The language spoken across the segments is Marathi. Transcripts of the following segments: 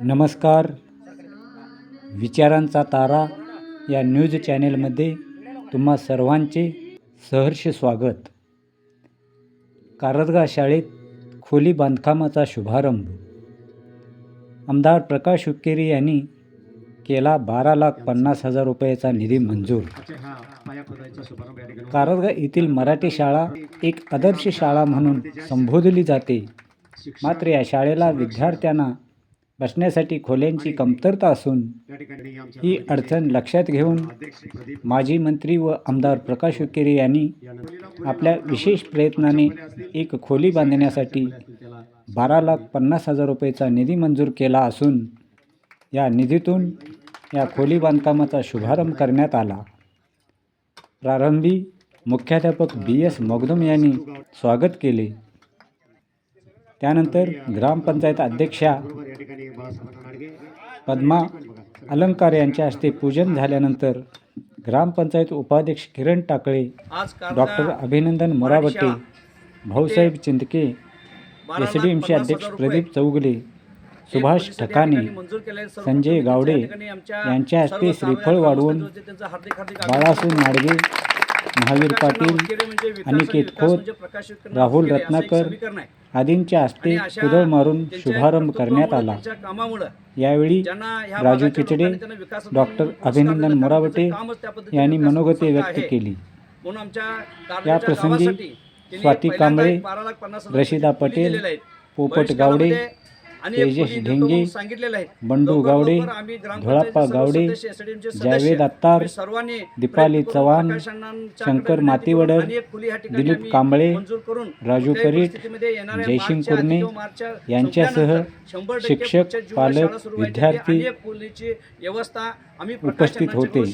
नमस्कार. विचारांचा तारा या न्यूज चॅनेलमध्ये तुम्हा सर्वांचे सहर्ष स्वागत. कारदगा शाळेत खोली बांधकामाचा शुभारंभ. आमदार प्रकाश हुक्केरी यांनी केला बारा लाख पन्नास हजार रुपयाचा निधी मंजूर. कारदगा येथील मराठी शाळा एक आदर्श शाळा म्हणून संबोधली जाते. मात्र या शाळेला विद्यार्थ्यांना बसण्यासाठी खोल्यांची कमतरता असून ही अडचण लक्षात घेऊन माजी मंत्री व आमदार प्रकाश हुक्केरी यांनी आपल्या विशेष प्रयत्नाने एक खोली बांधण्यासाठी बारा लाख पन्नास हजार रुपयेचा निधी मंजूर केला असून या निधीतून या खोली बांधकामाचा शुभारंभ करण्यात आला. प्रारंभी मुख्याध्यापक बी एस मगदुम यांनी स्वागत केले. त्यानंतर ग्रामपंचायत अध्यक्षा पद्मा अलंकार यांच्या हस्ते पूजन झाल्यानंतर ग्रामपंचायत उपाध्यक्ष Kiran Takale doctor Abhinandan Morabatte Bhausaheb Chindke S D एमचे अध्यक्ष प्रदीप चौगले सुभाष ठकाणे संजय गावडे यांच्या हस्ते श्रीफळ वाढवून बाळासू नाडगे महावीर पाटील अनिकेत खोत राहुल रत्नाकर आदींच्या हस्ते कुदळ मारून शुभारंभ करण्यात आला. यावेळी राजू किचडे डॉक्टर अभिनंदन मोरावटे यांनी मनोगते व्यक्त केली. या प्रसंगी स्वाती कांबळे रशिदा पटेल पोपट गावडे तेजस ढेंगे बंडू गावडे धोळाप्पा गावडे जावेद अत्तार दीपाली चव्हाण शंकर मातीवडर दिलीप कांबळे राजू परीट जयसिंग कुर्णे यांच्यासह शिक्षक पालक विद्यार्थी उपस्थित होते.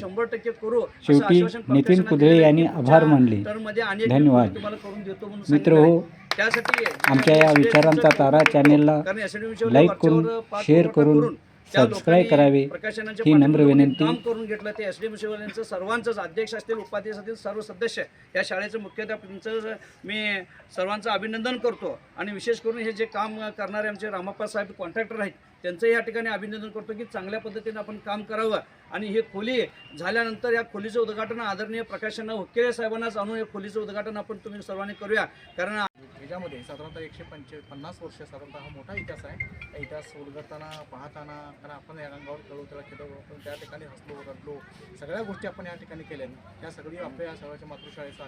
शेवटी नितीन कुदळे यांनी आभार मानले. धन्यवाद. मित्र हो त्यासाठी आमच्या या विचारांचा तारा चॅनेलला लाईक करून शेअर करून सबस्क्राईब करावे. ही नम्र विनंती. काम करून घेतलं ते एस डी एम शिवरायांचं सर्वांचंच अध्यक्ष असतील उपाध्यक्ष असतील सर्व सदस्य या शाळेचं मुख्याध्यापकांचं मी सर्वांचं अभिनंदन करतो. आणि विशेष करून हे जे काम करणारे आमचे रामाप्पा साहेब कॉन्ट्रॅक्टर आहेत त्यांचंही या ठिकाणी अभिनंदन करतो की चांगल्या पद्धतीनं आपण काम करावं. आणि हे खोली झाल्यानंतर या खोलीचं उद्घाटन आदरणीय प्रकाशांना हुक्केरे साहेबांनाच आणून या खोलीचं उद्घाटन आपण तुम्ही सर्वांनी करूया. कारण याच्यामध्ये साधारणतः एकशे पंचे पन्नास वर्ष साधारणतः हा मोठा इतिहास आहे. इतिहास उलगडताना पाहताना कारण आपण या रंगावर खेळू त्याला खेळतो आपण त्या ठिकाणी हसलो रडलो सगळ्या गोष्टी आपण या ठिकाणी केल्या या सगळी आपल्या या सगळ्याच्या मातृशाळेचा